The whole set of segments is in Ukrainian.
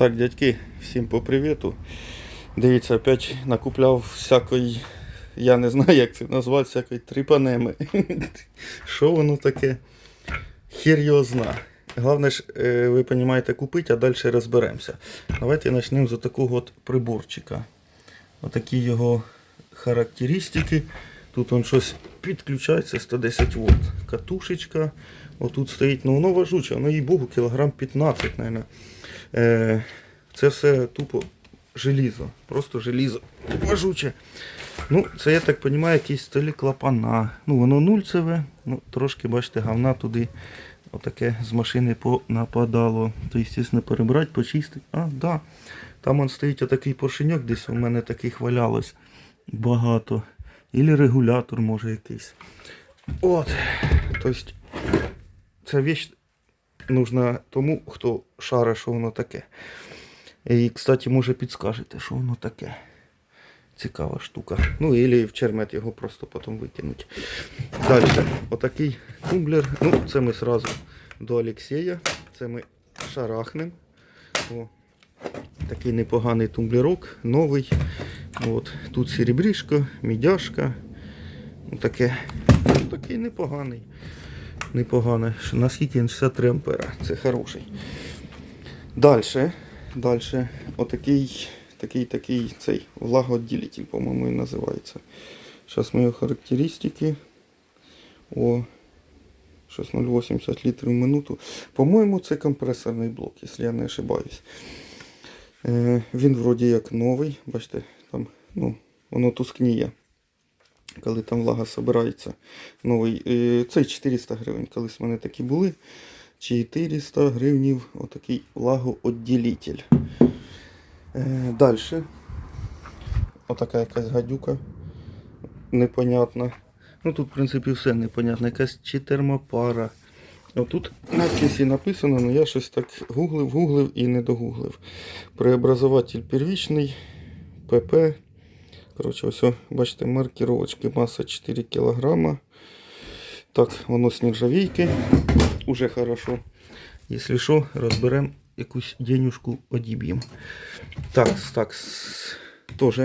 Так, дядьки, всім по привіту. Дивіться, опять накупляв всякої, я не знаю, як це назвати, всякої трипанеми. Що воно таке? Хір. Головне ж, е, ви розумієте, купити, а далі розберемося. Давайте почнемо з такого от приборчика. Отакі його характеристики. Тут он щось підключається 110 вольт. Катушечка. Отут стоїть, ну воно важуче, воно їй богу, кілограм 15, мабуть. Е, це все тупо желізо. Просто желізо. Важуче. Ну, це, я так розумію, якісь столі клапана. Ну, воно нульцеве, ну, трошки, бачите, говна туди. Отаке з машини понападало. То, звісно, перебрати, почистити. А, да. Там он стоїть отакий поршеньок, десь у мене таких валялось багато. Ілі регулятор може якийсь. От. Тобто, ця вещь нужна тому, хто шаре, що воно таке. І, кстати, може підскажете, що воно таке. Цікава штука. Ну, і в чермет його просто потім викинуть. Далі, отакий тумблер. Ну, це ми сразу до Олексія. Це ми шарахнем. О, такий непоганий тумблерок, новий. От. Тут серебрішка, мідяшка. Таке, такий непоганий. Непоганий. Що Наскільки він 63 ампера. Це хороший. Далі. Далі. Отакий такий, такий цей влагоотділитель, по-моєму, і називається. Зараз його характеристики. О, щось 0,80 літрів в минуту. По-моєму, це компресорний блок, якщо я не ошибаюсь. Е, він вроді як новий. Бачите, там, ну, воно тускніє. Коли там влага збирається новий. Е, цей 400 гривень. Колись в мене такі були. 400 гривнів отакий влагоотділитель. Е, Далі. Отака якась гадюка. Непонятна. Ну тут, в принципі, все непонятно. Якась чи термопара. Отут надписі написано, але я щось так гуглив, гуглив і не догуглив. Преобразователь первічний, ПП. Коротше, ось, бачите, маркировочки, маса 4 кг. Так, воно з нержавійки. Уже хорошо. Якщо що, розберемо якусь денюжку одіб'ємо. Так, так, теж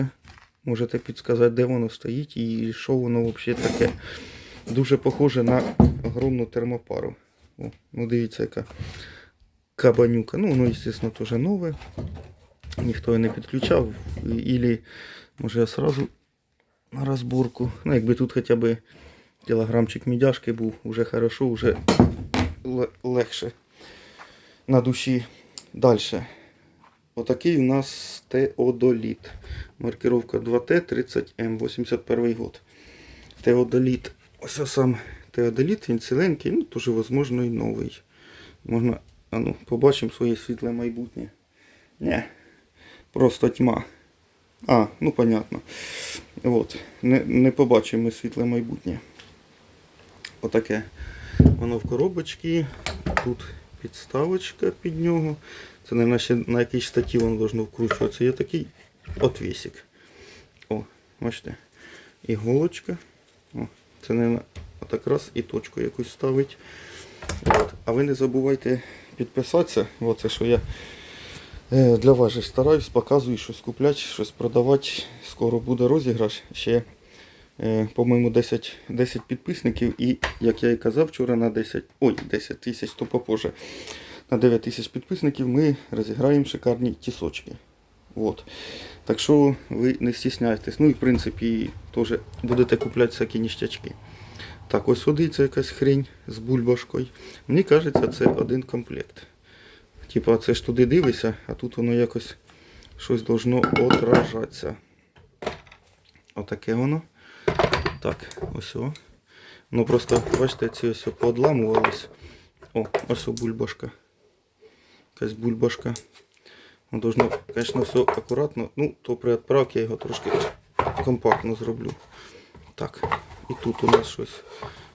можете підказати, де воно стоїть і що воно взагалі таке. Дуже похоже на огромну термопару. О, ну дивіться, яка кабанюка. Ну, воно, звісно, теж нове. Ніхто його не підключав. Ілі, може я сразу на розборку. Ну, якби тут хоча б кілограмчик мідяшки був, вже хорошо, вже легше на душі. Далі. Отакий у нас теодоліт. Маркировка 2Т30М, 81 год. Теодоліт. Ось сам теодоліт, він ціленький, ну теж, можливо, і новий. Можна, а ну, побачимо своє світле майбутнє. Ні, просто тьма. А, ну понятно. От. Не, не побачимо ми світле майбутнє. Отаке. Воно в коробочці. Тут підставочка під нього. Це не ще на якийсь штатив воно должно вкручуватися. Є такий отвісик. О, бачите. Іголочка. О, це не так раз і точку якусь ставить. От. А ви не забувайте підписатися. Оце що я для вас же стараюсь, показую щось купляти, щось продавати. Скоро буде розіграш. Ще, е, по-моєму, 10, 10 підписників. І, як я і казав вчора, на 10, ой, 10 тисяч, то попозже. На 9 тисяч підписників ми розіграємо шикарні тісочки. От. Так що ви не стісняйтесь. Ну і в принципі теж будете купляти всякі ніштячки. Так, ось сюди це якась хрень з бульбашкою. Мені кажеться, це один комплект. Типа, це ж туди дивишся, а тут воно якось щось должно отражатися. Отаке воно. Так, ось о. Ну просто, бачите, ці ось поодламувались. О, ось бульбашка. Якась бульбашка. Ну, должно, звісно, все акуратно. Ну, то при відправці я його трошки компактно зроблю. Так, і тут у нас щось.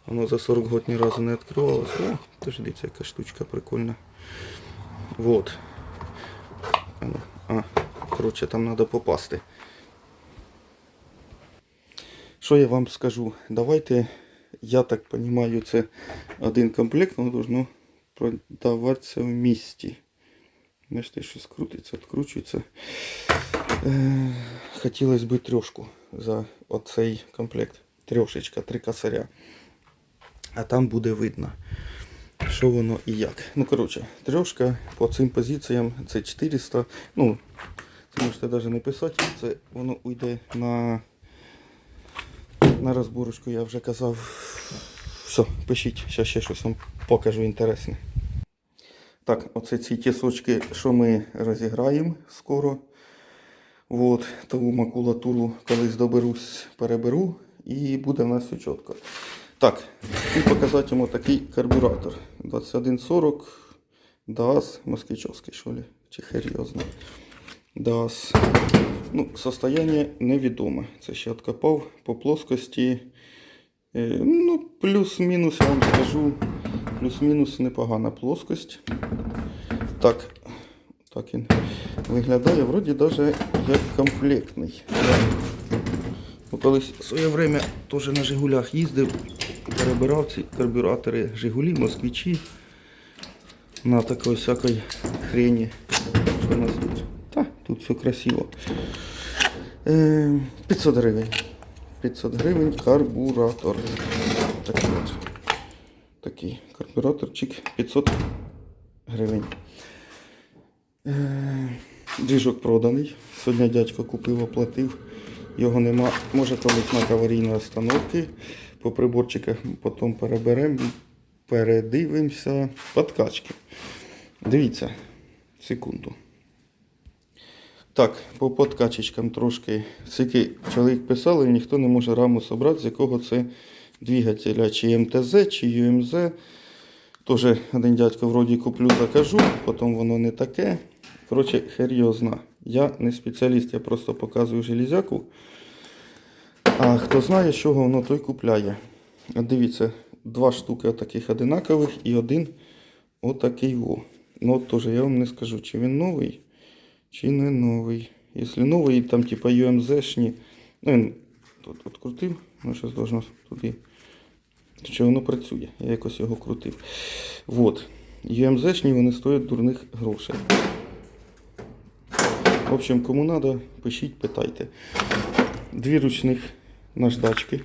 Воно за 40 год ні разу не відкривалося. О, теж дивіться, яка штучка прикольна. Вот. А, коротше, там треба попасти. Що я вам скажу? Давайте, я так розумію, це один комплект, воно должно продаватися в місті. Бачите, щось крутиться, відкручується. Е, хотілося б трьошку за оцей комплект. Трьошечка, три косаря. А там буде видно, що воно і як. Ну, коротше, трьошка по цим позиціям це 400. Ну, це можете навіть не писати, це воно уйде на, на розборочку, я вже казав. Все, пишіть, зараз ще щось вам покажу інтересне. Так, оце ці тісочки, що ми розіграємо скоро. От, ту макулатуру колись доберусь, переберу і буде в нас все чітко. Так, і показати йому такий карбюратор. 2140 DAS москвичовський, що ли, чи хер його. DAS. Ну, состояние невідоме. Це ще откопав по плоскості. Е, ну, плюс-мінус, я вам скажу. Плюс-мінус непогана плоскость. Так, так він виглядає, вроді навіть як комплектний. Бо колись в своє время теж на Жигулях їздив, карбюратори Жигулі, москвичі. На такої всякої хрені. Що у нас тут? Та, тут все красиво. Е, 500 гривень. 500 гривень карбуратор. Такий от. Такий карбюраторчик 500 гривень. Е, Двіжок проданий. Сьогодні дядько купив, оплатив. Його нема. Може колись на аварійної остановки. По приборчиках потім переберемо, передивимося. Подкачки. Дивіться, секунду. Так, по подкачечкам трошки. Скільки чоловік писали, ніхто не може раму собрати, з якого це двигателя, чи МТЗ, чи ЮМЗ. Тоже один дядько вроді куплю, закажу, потім воно не таке. Коротше, хер його зна. Я не спеціаліст, я просто показую железяку. А хто знає, з чого воно той купляє. Дивіться, два штуки таких одинакових і один отакий во. Ну от теж я вам не скажу, чи він новий, чи не новий. Якщо новий, там типа UMZ-шні. Ну, він тут відкрутив, ну щось должно туди. Чи воно працює? Я якось його крутив. Вот. UMZ-шні вони стоять дурних грошей. В общем, кому треба, пишіть, питайте. Дві ручних наждачки.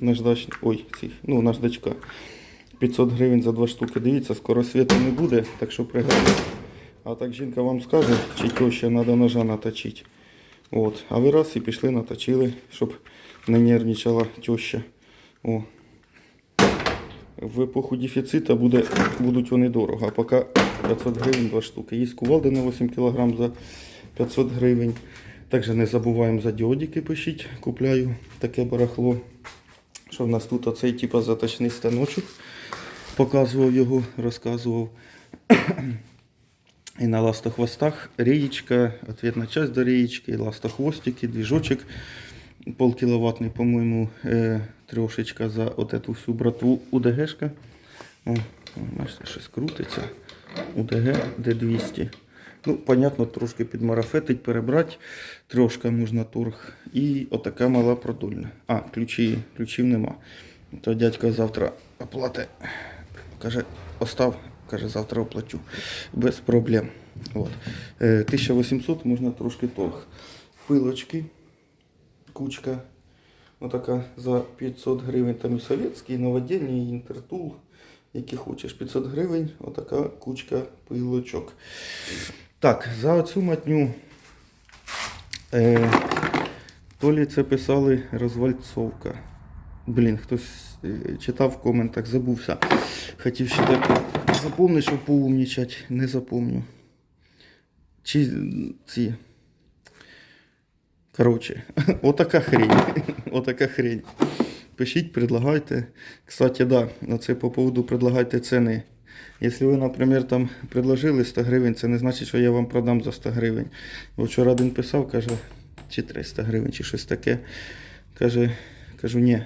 Наждач... Ой, ці, ну, наждачка. 500 гривень за два штуки. Дивіться, скоро світу не буде, так що пригадуйте. А так жінка вам скаже, чи теща треба ножа наточити. От. А ви раз і пішли, наточили, щоб не нервничала теща. О. В епоху дефіциту буде, будуть вони дорого. А поки 500 гривень два штуки. Є кувалди на 8 кг за 500 гривень. Також не забуваємо за діодики пишіть. Купляю таке барахло. Що в нас тут оцей типу заточний станочок. Показував його, розказував. І на ластохвостах рієчка, ответна часть до рієчки, ластохвостики, двіжочок полкіловатний, по-моєму, е, трошечка за от эту всю братву УДГшка. О, бачите, щось крутиться. УДГ Д200. Ну, понятно, трошки підмарафетить, перебрати. Трошки можна торг. І отака мала продольна. А, ключі, ключів нема. То дядько завтра оплати. Каже, остав, каже, завтра оплачу. Без проблем. От. Е, 1800 можна трошки торг. Пилочки кучка. Отака за 500 гривень. Там і совєтський, і новодільний, і інтертул, які хочеш. 500 гривень, отака кучка пилочок. Так, за цю матню. Е, то лі це писали розвальцовка. Блін, хтось е, читав в коментах, забувся. Хотів ще так запомнити, щоб поумнічать, не запомню. Чи ці. Короче, отака хрень. отака хрень. Пишіть, предлагайте. Кстати, да, це по поводу предлагайте ціни. Якщо ви, наприклад, там предложили 100 гривень, це не значить, що я вам продам за 100 гривень. Бо вчора один писав, каже, чи 300 гривень, чи щось таке. Каже, кажу, ні,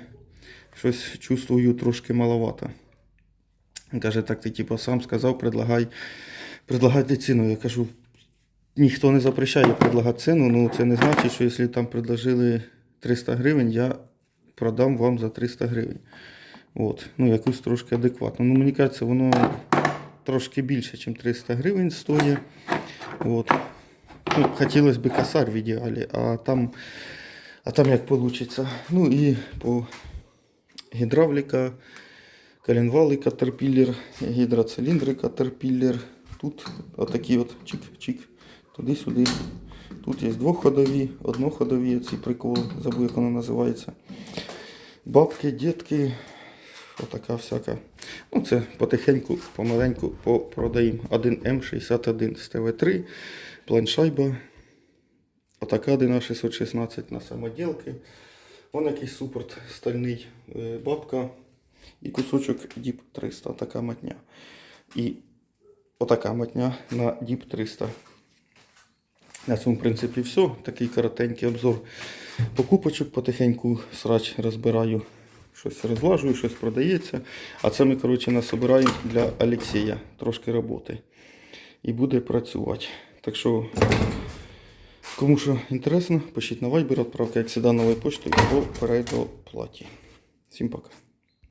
щось чувствую трошки маловато. Каже, так ти типу, сам сказав, предлагай, предлагайте ціну. Я кажу, ніхто не запрещає предлагати ціну, ну це не значить, що якщо там предложили 300 гривень, я продам вам за 300 гривень. От, ну якусь трошки адекватно. Ну, мені кажеться, воно трошки більше, ніж 300 гривень стоїть. От. Ну, хотілося б косарь в ідеалі, а там, а там як вийде. Ну і по гідравліка, коленвали катерпіллер, гідроциліндри катерпіллер. Тут отакі от чик-чик, туди-сюди. Тут є двоходові, одноходові, ці прикол, забув, як воно називається. Бабки, дітки, отака всяка. Ну, це потихеньку, помаленьку попродаємо. 1М61 з ТВ3, планшайба. Отака 1А616 на самоділки. Вон якийсь супорт стальний, е, бабка і кусочок діп 300, така матня. І отака матня на діп 300. На цьому, в принципі, все. Такий коротенький обзор покупочок. Потихеньку срач розбираю, щось розлажую, щось продається. А це ми, коротше, насобираємо для Олексія трошки роботи. І буде працювати. Так що, кому що інтересно, пишіть на Viber, відправка, як завжди, новою поштою по передоплаті. Всім пока.